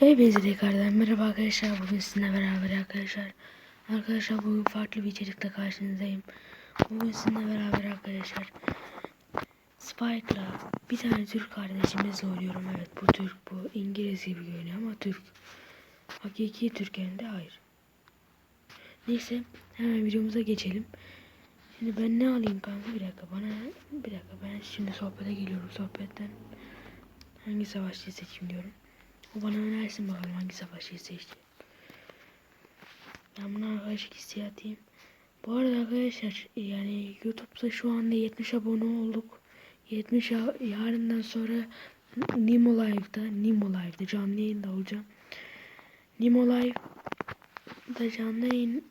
Hepinize tekrardan merhaba arkadaşlar. Bugün sizinle beraber arkadaşlar. Arkadaşlar bugün farklı bir içerikle karşınızdayım. Bugün sizinle beraber arkadaşlar. Spike'la bir tane Türk kardeşimizle oynuyorum. Evet bu Türk bu. İngiliz gibi görünüyor ama Türk. Hakiki Türk hem de hayır. Neyse hemen videomuza geçelim. Şimdi ben ne alayım kanka bir dakika bana bir dakika ben şimdi sohbete geliyorum sohbetten. Hangi savaşçıyı seçeyim diyorum. O bana önersin bakalım hangi savaşçıyı seçti. Ben buna arkadaşlık isteği atayım. Bu arada arkadaşlar yani YouTube'da şu anda 70 abone olduk. 70 ya- yarından sonra Nimo Live'da, Nimo Live'da canlı yayında olacağım. Nimo Live'da canlı yayın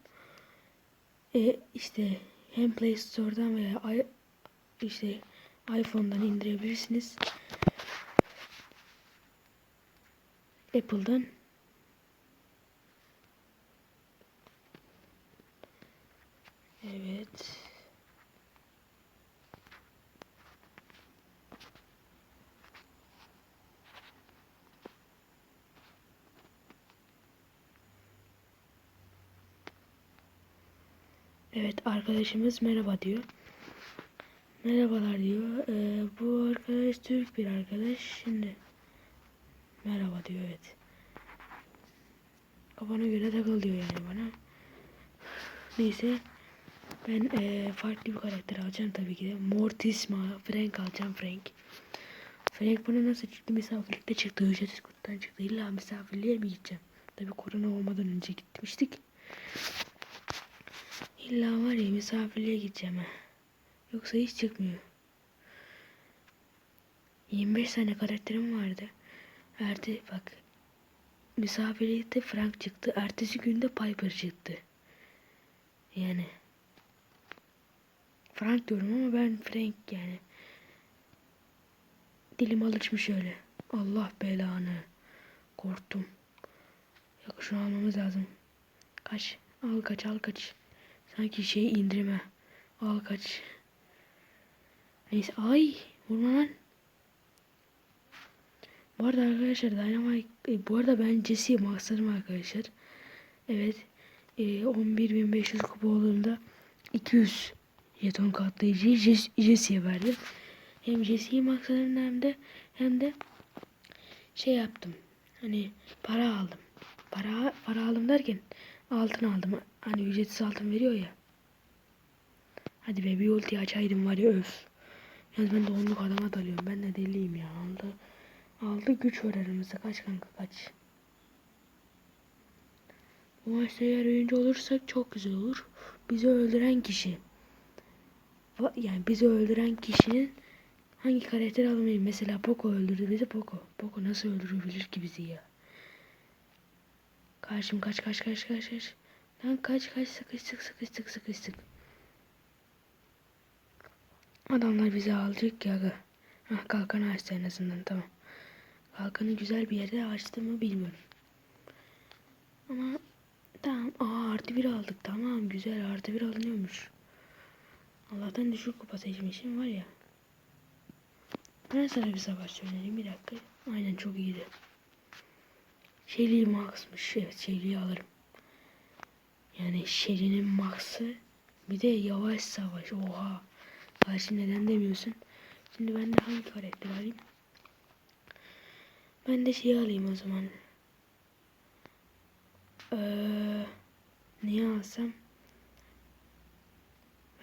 e, işte hem Play Store'dan veya işte iPhone'dan indirebilirsiniz. Apple'dan Evet. Evet arkadaşımız merhaba diyor. Merhabalar diyor. Ee, bu arkadaş Türk bir arkadaş. Şimdi merhaba diyor evet. Kafana göre takıl diyor yani bana. Neyse. Ben eee, farklı bir karakter alacağım tabii ki de. Mortis ma Frank alacağım Frank. Frank bana nasıl çıktı? Misafirlikte çıktı. Ücretsiz kutudan çıktı. İlla misafirliğe mi gideceğim? Tabii korona olmadan önce gitmiştik. İlla var ya misafirliğe gideceğim ha. Yoksa hiç çıkmıyor. 25 tane karakterim vardı. Erdi bak misafirlikte Frank çıktı. Ertesi günde Piper çıktı. Yani. Frank diyorum ama ben Frank yani. Dilim alışmış öyle. Allah belanı. Korktum. Yok almamız lazım. Kaç. Al kaç al kaç. Sanki şey indirme. Al kaç. Neyse ay vurma lan. Bu arada arkadaşlar Dynamite e, bu arada ben Jesse'yi maxladım arkadaşlar. Evet. E, 11.500 kupa olduğunda 200 jeton katlayıcıyı Jes- Jesse'ye verdim. Hem Jesse'yi maxladım hem de hem de şey yaptım. Hani para aldım. Para para aldım derken altın aldım. Hani ücretsiz altın veriyor ya. Hadi be bir ulti açaydım var ya öf. Yalnız ben de onluk adama dalıyorum. Ben de deliyim ya. Aldı. Aldı güç aramızda. Kaç kanka kaç. Bu maçta eğer oyuncu olursak çok güzel olur. Bizi öldüren kişi. Yani bizi öldüren kişinin hangi karakteri almayayım? Mesela Poco öldürdü bizi Poco. Poco nasıl öldürebilir ki bizi ya? Karşım kaç kaç kaç kaç kaç. Lan kaç kaç sıkıştık sıkıştık sıkıştık. Adamlar bizi alacak ya. Hah kalkanı açtı en azından tamam. Kalkanı güzel bir yerde açtı mı bilmiyorum. Ama tamam aa artı bir aldık tamam güzel artı bir alınıyormuş. Allah'tan düşük kupa seçmişim var ya. Ben sana bir savaş söyleyeyim bir dakika. Aynen çok iyiydi. Shelly Max'mış. Evet Shelly'yi alırım. Yani Shelly'nin Max'ı bir de yavaş savaş. Oha. Karşı neden demiyorsun. Şimdi ben de hangi karakter alayım? Ben de şey alayım o zaman. Ee, niye alsam?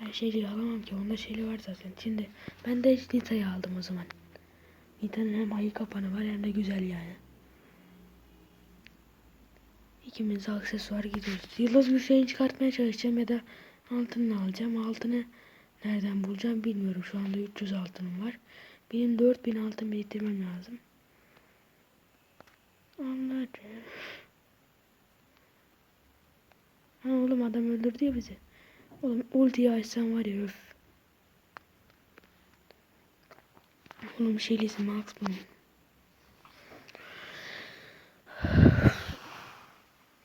Ben şeyli alamam ki. Onda şeyli var zaten. Şimdi ben de Nita'yı aldım o zaman. Nita'nın hem ayı kapanı var hem de güzel yani. İkimiz aksesuar gidiyoruz. Yıldız güçlerini çıkartmaya çalışacağım ya da altını alacağım. Altını nereden bulacağım bilmiyorum. Şu anda 300 altınım var. Benim 4000 altın biriktirmem lazım. Anladım. Ha oğlum adam öldürdü ya bizi. Oğlum ultiyi açsam var ya öf. Oğlum şeylisi Max bunun.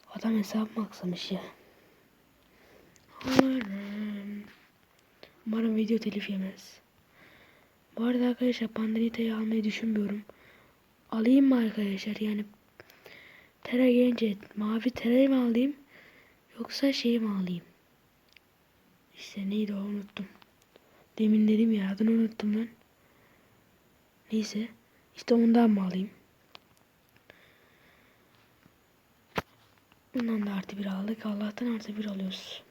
Adam hesap maksamış ya. Umarım. Umarım video telif yemez. Bu arada arkadaşlar Pandanita'yı almayı düşünmüyorum. Alayım mı arkadaşlar yani Tera gelince mavi terayı mı alayım? Yoksa şeyi mi alayım? İşte neydi o unuttum. Demin dedim ya adını unuttum lan. Neyse. İşte ondan mı alayım? Bundan da artı bir aldık. Allah'tan artı bir alıyoruz.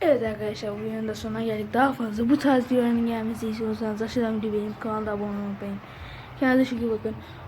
Evet arkadaşlar bu videonun da sonuna geldik. Daha fazla bu tarz videoların gelmesi istiyorsanız aşağıdan videoyu beğenip kanala abone olmayı unutmayın. Kendinize çok bakın.